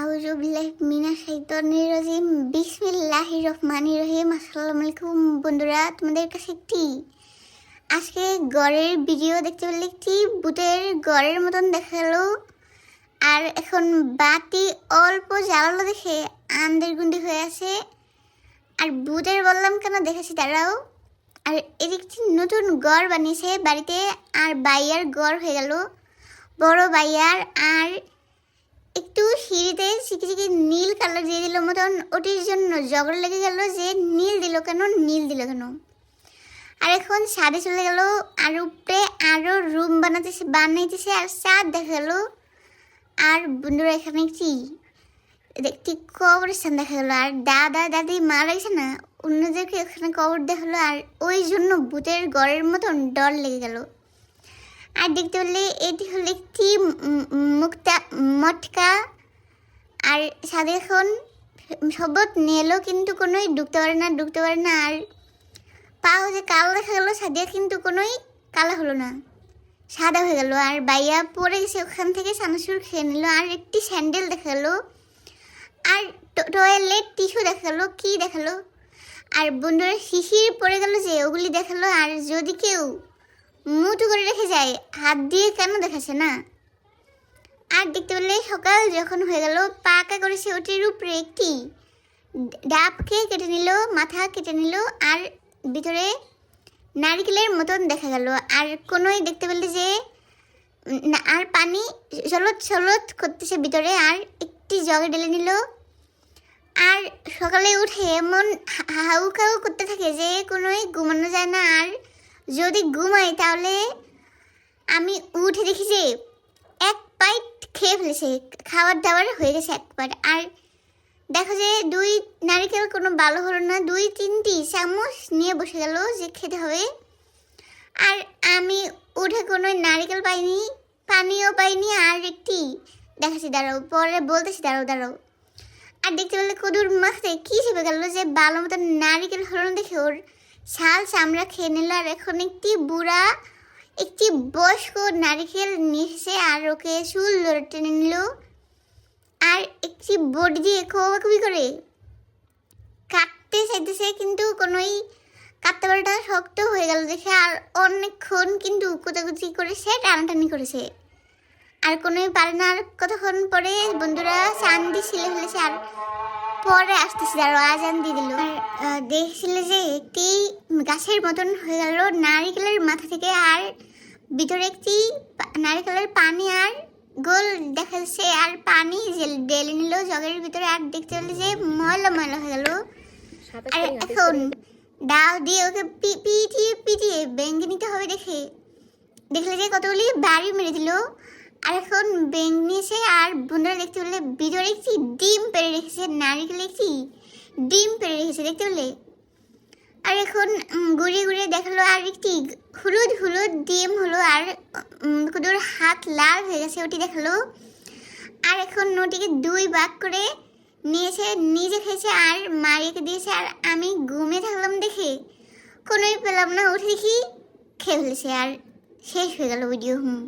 আউজুবিল্লাহ মিনা শাইতানির রাজিম বিসমিল্লাহির রহমানির রহিম আসসালামু আলাইকুম বন্ধুরা, তোমাদের কাছে একটি আজকে গড়ের ভিডিও দেখতে পেলে একটি বুটের গড়ের মতন দেখাল। আর এখন বাতি অল্প জ্বালালো দেখে আন্দের গুন্ডি হয়ে আছে। আর বুটের বললাম কেন দেখেছি তারাও আর এর নতুন গড় বানিয়েছে বাড়িতে। আর বাইয়ার গড় হয়ে গেল। বড় বাইয়ার আর একটু সিঁড়িতে চিকি চিকি নীল কালার দিয়ে দিল মতন। ওটির জন্য জগড় লেগে গেল যে নীল দিল কেন, নীল দিল কেন? আর এখন ছাদে চলে গেল আর উপরে আরও রুম বানাতেছে, বানাইতেছে আর চাঁদ দেখা গেল আর বন্ধুরা, এখানে একটি একটি কবরস্থান দেখা গেলো আর দাদা, দাদি মারা গেছে না? অন্যদেরকে ওখানে কবর দেখাল আর ওই জন্য ভূতের গড়ের মতন ডর লেগে গেল। আর দেখতে পেলে এটি হলো একটি মুক্তা, মটকা আর এখন শপথ নিয়েলো কিন্তু কোনোই ডুবতে পারে না ডুবতে পারে না। আর পাও যে কালো দেখা গেলো সাদিয়া কিন্তু কোনোই কালো হলো না। সাদা হয়ে গেল। আর বাইয়া পড়ে গেছে ওখান থেকে সানাসুর খেয়ে নিল। আর একটি স্যান্ডেল দেখা গেলো। আর টয়লেট টিস্যু দেখাল কি দেখাল আর বন্ধুরা শিশির পড়ে গেল যে, ওগুলি দেখাল আর যদি কেউ মুঠো করে রেখে যায়। হাত দিয়ে কেন দেখাচ্ছে না? আর দেখতে পেলে সকাল যখন হয়ে গেল, পাকা করেছে ওটির উপরে একটি ডাবকে কেটে নিল, মাথা কেটে নিল, আর ভিতরে নারকেলের মতন দেখা গেল। আর কোনোই দেখতে পেলে যে আর পানি সলত সলত করতেছে ভিতরে, আর একটি জগে ঢেলে নিল। আর সকালে উঠে এমন হা- হাউ খাউ করতে থাকে যে, কোনোই ঘুমানো যায় না, আর যদি ঘুমাই তাহলে আমি উঠে দেখি যে এক পাইট খেয়ে ফেলেছে। খাবার দাবার হয়ে গেছে এক পাইট আর দেখো যে দুই নারিকেল কোনো ভালো হলো না। দুই তিনটি চামচ নিয়ে বসে গেল যে খেতে হবে। আর আমি উঠে কোনো নারিকেল পাইনি, পানিও পাইনি, আর একটি দেখাচ্ছি, দাঁড়াও, পরে বলতেছি, দাঁড়াও দাঁড়াও। আর দেখতে পেলে কদুর মাখতে কি চেপে গেল যে ভালো মতো নারিকেল হলো না দেখে ওর ছাল চামড়া খেয়ে নিল আর এখন একটি বুড়া, একটি বয়স্ক নারিকেল নিয়ে এসেছে আর ওকে চুল ধরে টেনে নিল। আর একটি বডি দিয়ে কোবাকুবি করে। কাটতে চাইতেছে কিন্তু কোনোই কাটতে পারাটা শক্ত হয়ে গেল দেখে আর অনেকক্ষণ কিন্তু কোচাকুচি করেছে টানাটানি করেছে। আর কোনোই পারে না। আর কতক্ষণ পরে বন্ধুরা চান্দি ছিলে ফেলেছে আর পরে আসতেছে আর আজান দিয়ে দিল। আর দেখছিলে যে একটি গাছের মতন হয়ে গেল নারিকেলের মাথা থেকে আর ভিতরে একটি নারিকেলের পানি আর গোল দেখা যাচ্ছে আর পানি ঢেলে নিল জগের ভিতরে আর দেখতে পেলে যে ময়লা ময়লা হয়ে গেল। আর এখন ডাল দিয়ে ওকে পি- পিটিয়ে পিটিয়ে ব্যাঙ্গে নিতে হবে দেখে। দেখলে যে কতগুলি বাড়ি মেরে দিল। আর এখন ব্যাঙ্গ নিয়েছে আর বন্ধুরা দেখতে পেলে ভিতরে একটি ডিম পেরে রেখেছে নারিকেল একটি ডিম পেরে রেখেছে দেখতে পেলে? আর এখন উম, ঘুরিয়ে ঘুরিয়ে দেখাল আর একটি হলুদ হলুদ ডিম হলো আর কুদুর হাত লাল হয়ে গেছে ওটি দেখাল। আর এখন ওটিকে দুই ভাগ করে নিয়েছে নিজে খেয়েছে আর মারিয়েকে দিয়েছে আর আমি ঘুমিয়ে থাকলাম দেখে। কোনোই পেলাম না উঠে দেখি খেয়ে ফেলেছে আর শেষ হয়ে গেল ভিডিও হুম